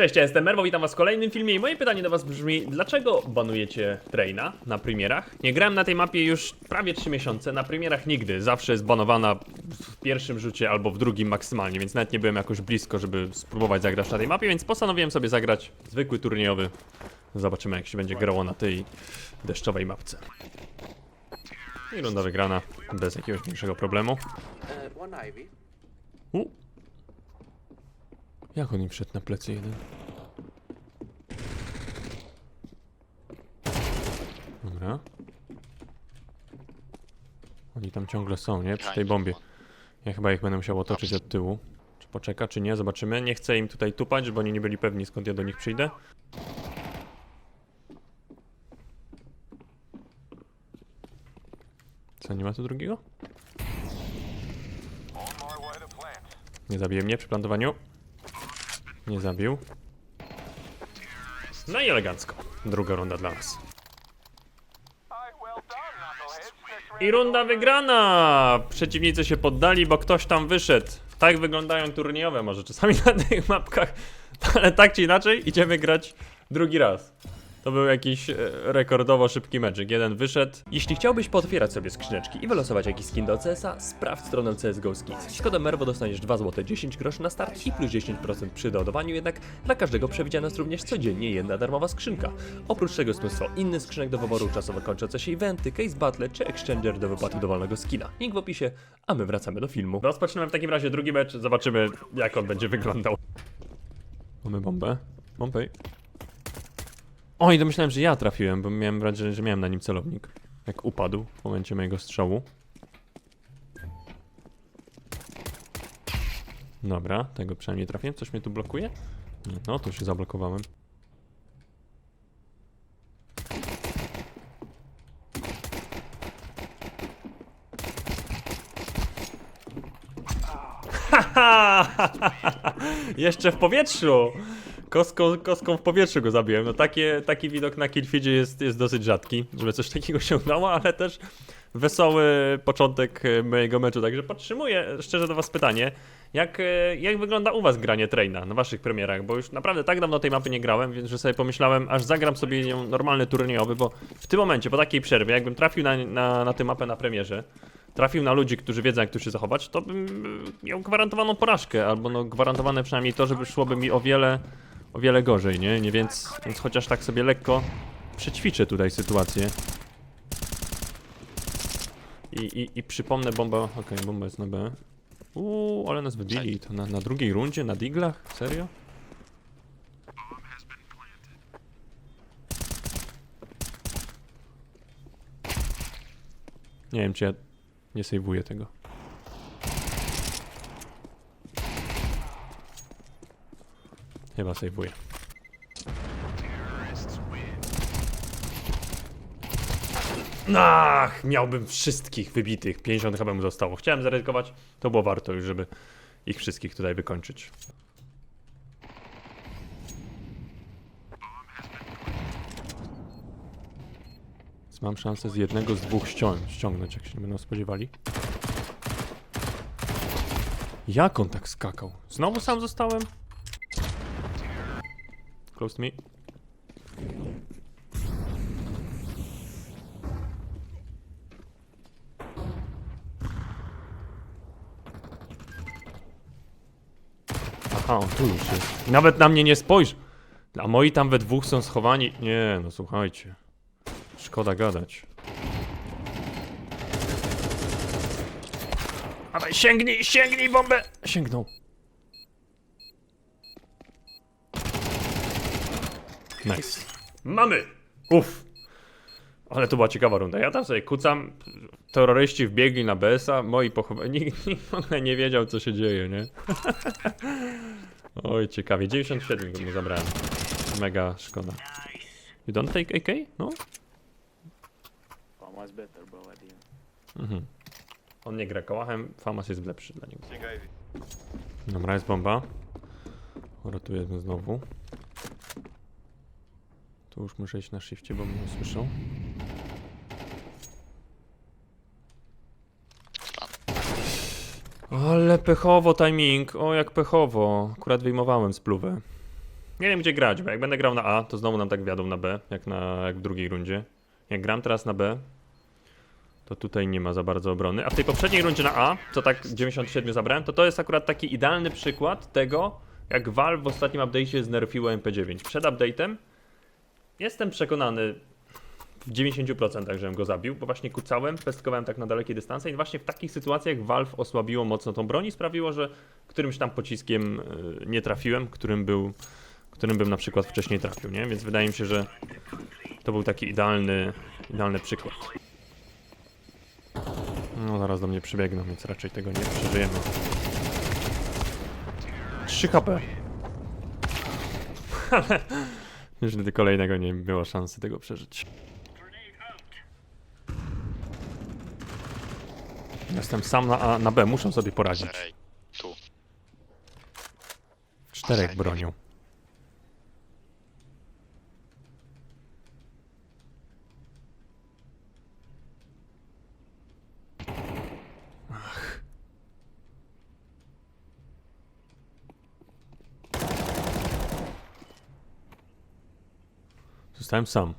Cześć, ja jestem Merwo, witam was w kolejnym filmie i moje pytanie do was brzmi, dlaczego banujecie Traina na premierach? Nie grałem na tej mapie już prawie 3 miesiące, na premierach nigdy, zawsze jest banowana w pierwszym rzucie albo w drugim maksymalnie, więc nawet nie byłem jakoś blisko, żeby spróbować zagrać na tej mapie, więc postanowiłem sobie zagrać zwykły turniejowy. Zobaczymy jak się będzie grało na tej deszczowej mapce. I runda wygrana, bez jakiegoś większego problemu. Ivy. U. Jak on im wszedł na plecy jeden? Dobra. Oni tam ciągle są, nie? Przy tej bombie. Ja chyba ich będę musiał otoczyć od tyłu. Czy poczeka, czy nie? Zobaczymy. Nie chcę im tutaj tupać, bo oni nie byli pewni skąd ja do nich przyjdę. Co, nie ma tu drugiego? Nie zabije mnie przy plantowaniu. Nie zabił. No i elegancko. Druga runda dla nas. I runda wygrana! Przeciwnicy się poddali, bo ktoś tam wyszedł. Tak wyglądają turniejowe może czasami na tych mapkach, ale tak czy inaczej idziemy grać drugi raz. To był jakiś e, rekordowo szybki meczek. Jeden wyszedł. Jeśli chciałbyś potwierać sobie skrzyneczki i wylosować jakiś skin do CS-a, sprawdź stronę CSGO Skins. Z kodem MERWO dostaniesz 2 zł 10 groszy na start i plus 10% przy doładowaniu, jednak dla każdego przewidziana jest również codziennie jedna darmowa skrzynka. Oprócz tego jest mnóstwo innych skrzynek do wyboru, czasowo kończące się eventy, case battle czy exchanger do wypłaty dowolnego skina. Link w opisie, a my wracamy do filmu. Rozpoczynamy w takim razie drugi mecz, zobaczymy jak on będzie wyglądał. Mamy bombę. Bombę. Oj, to myślałem, że ja trafiłem, bo miałem wrażenie, że miałem na nim celownik. Jak upadł w momencie mojego strzału. Dobra, tego przynajmniej trafiłem. Coś mnie tu blokuje? No, tu się zablokowałem. Jeszcze w powietrzu! Kostką, kostką w powietrzu go zabiłem. No takie, taki widok na Killfeedzie jest, jest dosyć rzadki, żeby coś takiego się udało, ale też wesoły początek mojego meczu. Także podtrzymuję szczerze do was pytanie, jak, jak wygląda u was granie Traina na waszych premierach, bo już naprawdę tak dawno tej mapy nie grałem, więc że sobie pomyślałem, aż zagram sobie ją normalny turniejowy, bo w tym momencie, po takiej przerwie, jakbym trafił na, na, na tę mapę na premierze, trafił na ludzi, którzy wiedzą jak tu się zachować, to bym miał gwarantowaną porażkę, albo no gwarantowane przynajmniej to, żeby szłoby mi o wiele, o wiele gorzej, nie? nie więc, więc chociaż tak sobie lekko przećwiczę tutaj sytuację. I, i, i przypomnę bomba, okej, bomba jest na B. Uuu, ale nas wybili, to na, na drugiej rundzie, na diglach? Serio? Nie wiem, czy ja nie sejwuję tego. Chyba sejwuję. Ach, miałbym wszystkich wybitych. 50 chyba mu zostało. Chciałem zaryzykować. To było warto już, żeby ich wszystkich tutaj wykończyć. Więc mam szansę z jednego z dwóch ściągnąć, ściągnąć jak się nie będą spodziewali. Jak on tak skakał? Znowu sam zostałem? Close to me. Aha, on tu już jest. I Nawet na mnie nie spojrzy. A moi tam we dwóch są schowani. Nie, no słuchajcie. Szkoda gadać. Dawaj, sięgnij, sięgnij bombę! Sięgnął. Nice. Mamy! Uff. Ale to była ciekawa runda. Ja tam sobie kucam. Terroryści wbiegli na BS-a. Moi pochowani. Nikt, nikt nie wiedział, co się dzieje, nie? Oj, ciekawie. 97 go mu zabrałem. Mega szkoda. You don't take AK? No? Famas better, bro. Mhm. On nie gra kołachem, Famas jest lepszy dla niego. Dobra, jest bomba. Ratujemy znowu. Już muszę iść na shifcie, bo mnie słyszą. Ale pechowo timing, o jak pechowo. Akurat wyjmowałem spluwę. Nie wiem gdzie grać, bo jak będę grał na A, to znowu nam tak wiadą na B, jak, na, jak w drugiej rundzie. Jak gram teraz na B, to tutaj nie ma za bardzo obrony. A w tej poprzedniej rundzie na A, co tak 97 zabrałem, to to jest akurat taki idealny przykład tego, jak Valve w ostatnim update'cie znerfiło MP9. Przed update'em jestem przekonany w 90%, żebym go zabił, bo właśnie kucałem, pestkowałem tak na dalekie dystanse i właśnie w takich sytuacjach Valve osłabiło mocno tą broń i sprawiło, że którymś tam pociskiem y, nie trafiłem, którym był, którym bym na przykład wcześniej trafił, nie? Więc wydaje mi się, że to był taki idealny, idealny przykład. No zaraz do mnie przybiegną, więc raczej tego nie przeżyjemy. 3 HP. już nigdy kolejnego nie było szansy tego przeżyć. Jestem sam na A, na B, muszę sobie poradzić. Ej, tu. Czterech bronią. Zostałem sam.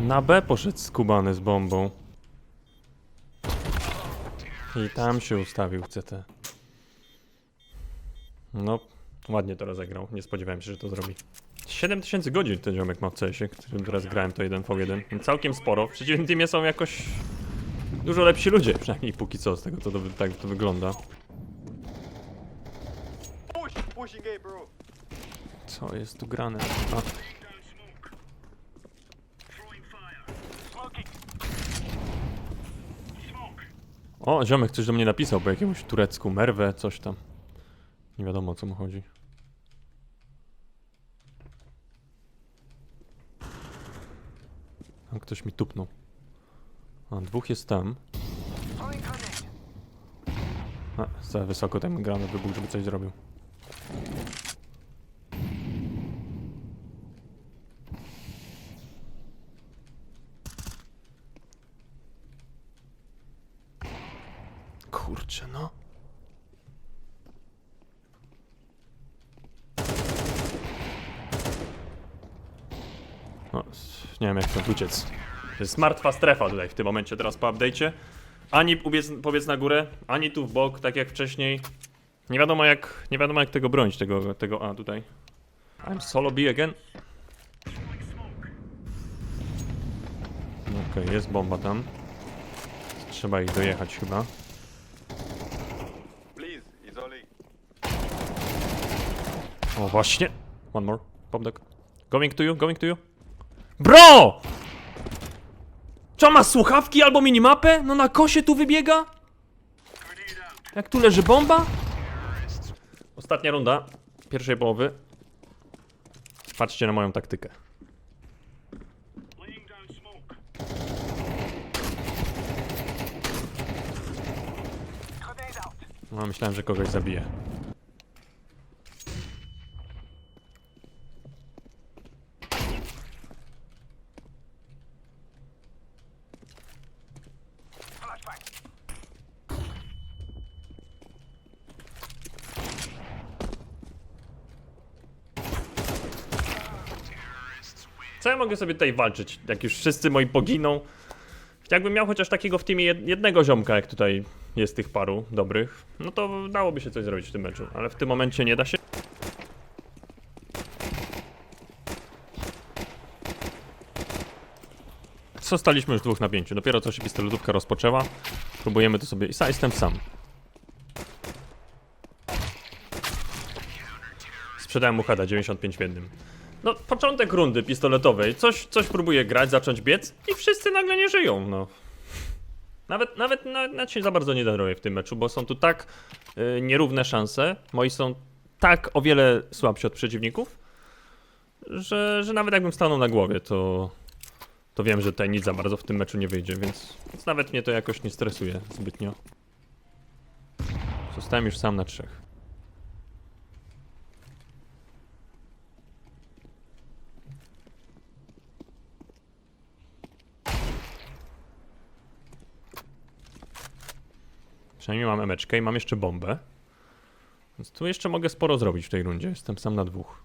Na B poszedł skubany z bombą. I tam się ustawił CT. No, ładnie to rozegrał. Nie spodziewałem się, że to zrobi. 7000 godzin ten ziomek ma w CS-ie, którym teraz grałem to 1v1. Więc całkiem sporo. W przeciwnym teamie są jakoś dużo lepsi ludzie, przynajmniej póki co, z tego to, to tak to wygląda. Push, pushing A, bro. Co jest tu grane? A, o, ziomek coś do mnie napisał po jakiemuś turecku, merwę, coś tam. Nie wiadomo o co mu chodzi. Tam ktoś mi tupnął. A, dwóch jest tam. A, za wysoko ten grany wybuch, żeby coś zrobił. Kurczę, no. No, nie wiem jak stąd uciec. To jest martwa strefa tutaj w tym momencie teraz po update'cie. Ani ubiec, powiedz na górę, ani tu w bok, tak jak wcześniej. Nie wiadomo jak, nie wiadomo jak tego bronić, tego, tego A tutaj. I'm solo B again. Okej, jest bomba tam. Trzeba ich dojechać chyba. O, właśnie. One more. Pop dog. Going to you, going to you. Bro! On ma słuchawki albo minimapę? No na kosie tu wybiega? Jak tu leży bomba? Ostatnia runda pierwszej połowy. Patrzcie na moją taktykę. No, myślałem, że kogoś zabije. Co ja mogę sobie tutaj walczyć, jak już wszyscy moi poginą? Jakbym miał chociaż takiego w teamie jed- jednego ziomka, jak tutaj jest tych paru dobrych, no to dałoby się coś zrobić w tym meczu, ale w tym momencie nie da się. Zostaliśmy już dwóch na pięciu. Dopiero co się pistoletówka rozpoczęła. Próbujemy to sobie. I sa- jestem sam. Sprzedałem mu heada 95 w jednym. No, początek rundy pistoletowej. Coś, coś próbuje grać, zacząć biec i wszyscy nagle nie żyją, no. Nawet, nawet, nawet, się za bardzo nie denerwuję w tym meczu, bo są tu tak y, nierówne szanse. Moi są tak o wiele słabsi od przeciwników, że, że nawet jakbym stanął na głowie, to, to wiem, że tutaj nic za bardzo w tym meczu nie wyjdzie, więc, więc nawet mnie to jakoś nie stresuje zbytnio. Zostałem już sam na trzech. Przynajmniej mam emeczkę i mam jeszcze bombę. Więc tu jeszcze mogę sporo zrobić w tej rundzie. Jestem sam na dwóch.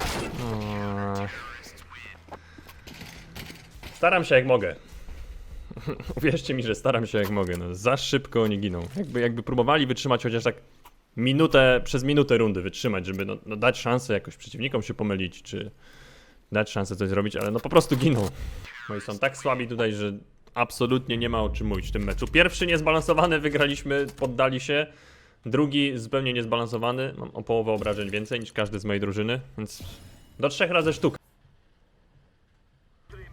Eee. Staram się jak mogę. Uwierzcie mi, że staram się jak mogę. No, za szybko oni giną. Jakby, jakby próbowali wytrzymać chociaż tak minutę, przez minutę rundy wytrzymać, żeby no, no dać szansę jakoś przeciwnikom się pomylić, czy dać szansę coś zrobić, ale no po prostu giną. No i są tak słabi tutaj, że absolutnie nie ma o czym mówić w tym meczu. Pierwszy niezbalansowany wygraliśmy, poddali się. Drugi zupełnie niezbalansowany. Mam o połowę obrażeń więcej niż każdy z mojej drużyny, więc do trzech razy sztuka.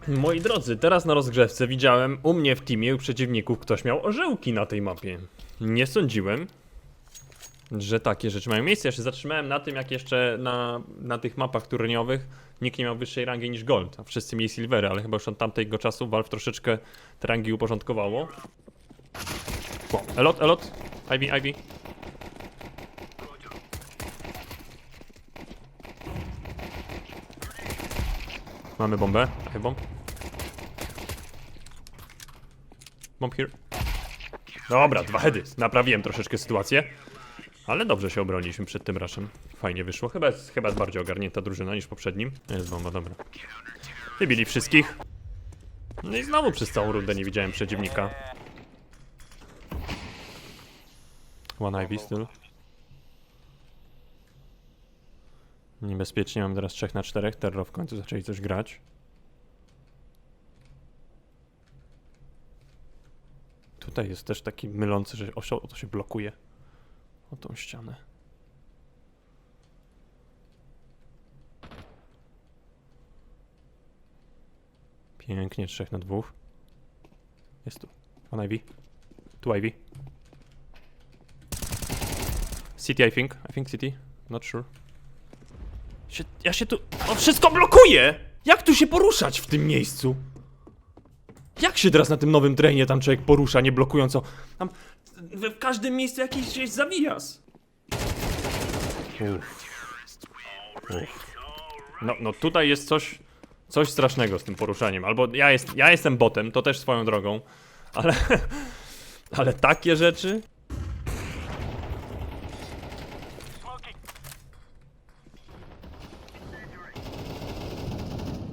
Moi drodzy, teraz na rozgrzewce widziałem u mnie w teamie, u przeciwników, ktoś miał orzełki na tej mapie. Nie sądziłem, że takie rzeczy mają miejsce. Ja się zatrzymałem na tym, jak jeszcze na, na tych mapach turniejowych nikt nie miał wyższej rangi niż Gold, a wszyscy mieli Silvery, ale chyba już od tamtego czasu Valve troszeczkę te rangi uporządkowało. Elot, Elot, Ivy, Ivy. Mamy bombę, Ivy bomb. Bomb here. Dobra, dwa heady. Naprawiłem troszeczkę sytuację. Ale dobrze się obroniliśmy przed tym raszem. Fajnie wyszło. Chyba jest, chyba jest bardziej ogarnięta drużyna niż poprzednim. Jest bomba, dobra. Wybili wszystkich. No i znowu przez całą rundę nie widziałem przeciwnika. One Ivy still. Niebezpiecznie, mam teraz 3 na 4. Terror w końcu zaczęli coś grać. Tutaj jest też taki mylący, że osioł to się blokuje o tą ścianę. Pięknie, trzech na dwóch. Jest tu. One Ivy. Tu Ivy. City, I think. I think City. Not sure. Się, ja się tu... O, wszystko blokuje! Jak tu się poruszać w tym miejscu? Jak się teraz na tym nowym trenie tam człowiek porusza, nie blokująco? Tam w każdym miejscu jakiś gdzieś zawijas. No, no tutaj jest coś, coś strasznego z tym poruszaniem. Albo ja, jest, ja jestem botem, to też swoją drogą, ale, ale takie rzeczy.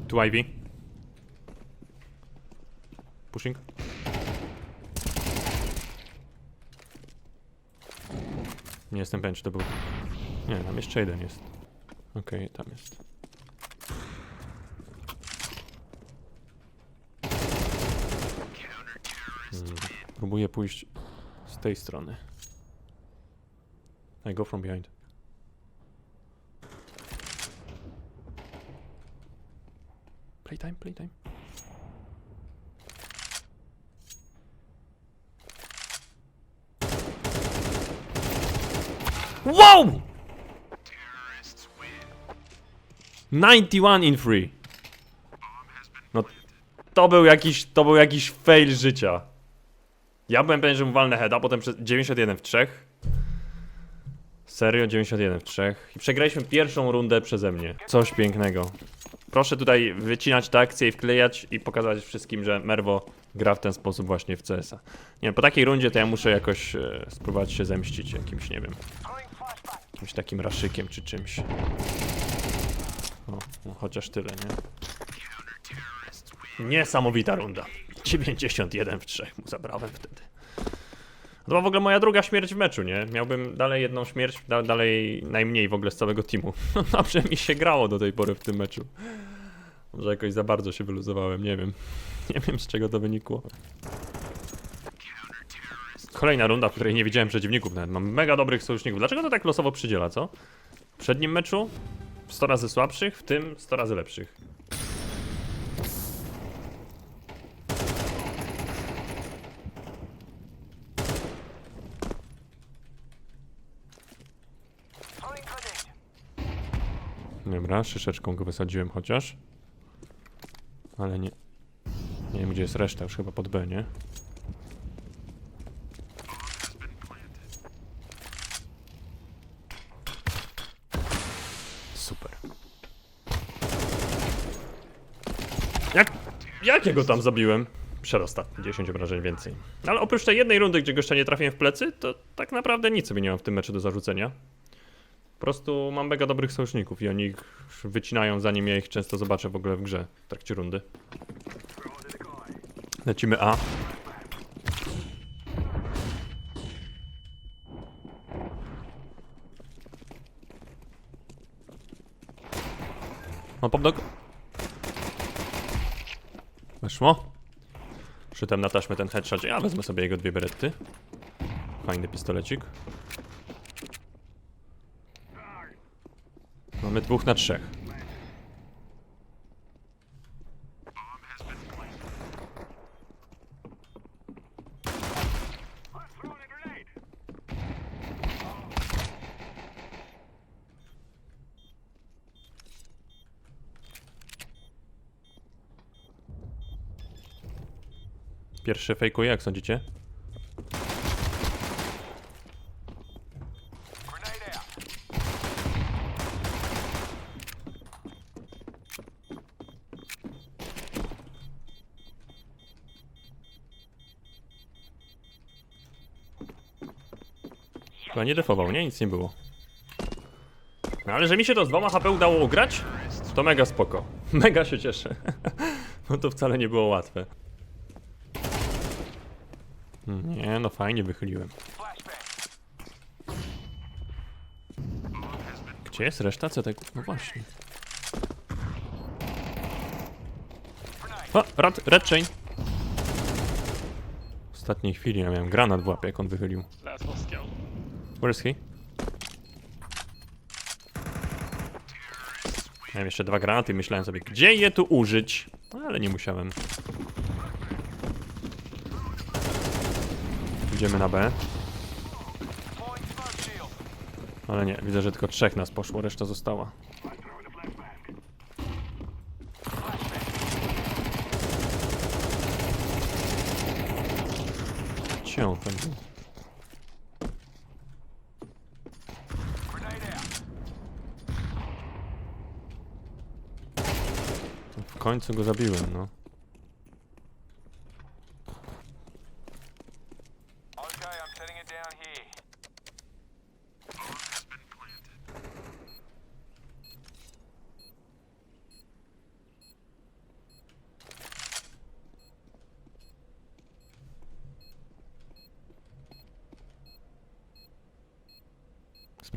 Tu Ivy. Pushing. Nie jestem pewien, czy to był. Nie, tam jeszcze jeden jest. Okej, tam jest. Hmm. Próbuję pójść z tej strony. I go from behind. Playtime, playtime. Wow! 91 in free. No to był jakiś, to był jakiś fail życia. Ja byłem pewien, że mu walnę heada, potem przez 91 w 3. Serio, 91 w 3. I przegraliśmy pierwszą rundę przeze mnie. Coś pięknego. Proszę tutaj wycinać te akcje i wklejać i pokazać wszystkim, że Merwo gra w ten sposób właśnie w CS-a. Nie po takiej rundzie to ja muszę jakoś e, spróbować się zemścić jakimś, nie wiem, jakimś takim raszykiem czy czymś. O, no, chociaż tyle, nie? Niesamowita runda. 91 w 3 mu zabrałem wtedy. To była w ogóle moja druga śmierć w meczu, nie? Miałbym dalej jedną śmierć, da dalej najmniej w ogóle z całego teamu. Dobrze mi się grało do tej pory w tym meczu. Może jakoś za bardzo się wyluzowałem, nie wiem. Nie wiem z czego to wynikło. Kolejna runda, w której nie widziałem przeciwników nawet. Mam mega dobrych sojuszników. Dlaczego to tak losowo przydziela, co? W przednim meczu 100 razy słabszych, w tym 100 razy lepszych. Dobra, szyszeczką go wysadziłem chociaż. Ale nie... Nie wiem gdzie jest reszta, już chyba pod B, nie? Jak... Jak ja go tam zabiłem? Przedostatni, 10 obrażeń więcej. Ale oprócz tej jednej rundy, gdzie gościa nie trafiłem w plecy, to tak naprawdę nic sobie nie mam w tym meczu do zarzucenia. Po prostu mam mega dobrych sojuszników i oni ich wycinają zanim ja ich często zobaczę w ogóle w grze w trakcie rundy. Lecimy A. Mam popdog. Weszło. Przytem na taśmę ten headshot. Ja wezmę sobie jego dwie beretty. Fajny pistolecik. Mamy dwóch na trzech. Pierwszy fejkuje, jak sądzicie? Chyba nie defował, nie? Nic nie było. No ale że mi się to z dwoma HP udało ugrać, to mega spoko. Mega się cieszę. Bo to wcale nie było łatwe. Nie, no fajnie wychyliłem. Gdzie jest reszta? Co tak? No właśnie. O, red, red chain. W ostatniej chwili ja miałem granat w łapie, jak on wychylił. Where is he? Miałem jeszcze dwa granaty myślałem sobie, gdzie je tu użyć? No, ale nie musiałem. Idziemy na B. Ale nie, widzę, że tylko trzech nas poszło, reszta została. Gdzie? W końcu go zabiłem, no. Okay, I'm setting it down here.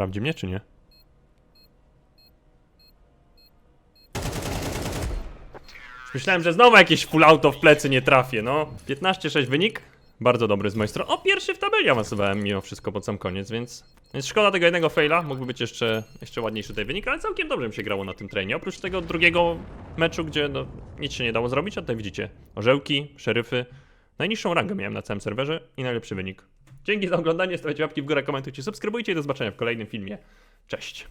Sprawdzi mnie, czy nie? Myślałem, że znowu jakieś full auto w plecy nie trafię, no. 15-6 wynik. Bardzo dobry z mojej strony. O, pierwszy w tabeli awansowałem mimo wszystko pod sam koniec, więc... Więc szkoda tego jednego faila, mógłby być jeszcze, jeszcze ładniejszy tutaj wynik, ale całkiem dobrze mi się grało na tym trainie. Oprócz tego drugiego meczu, gdzie no, nic się nie dało zrobić, a tutaj widzicie. Orzełki, szeryfy. Najniższą rangę miałem na całym serwerze i najlepszy wynik. Dzięki za oglądanie, stawiajcie łapki w górę, komentujcie, subskrybujcie i do zobaczenia w kolejnym filmie. Cześć!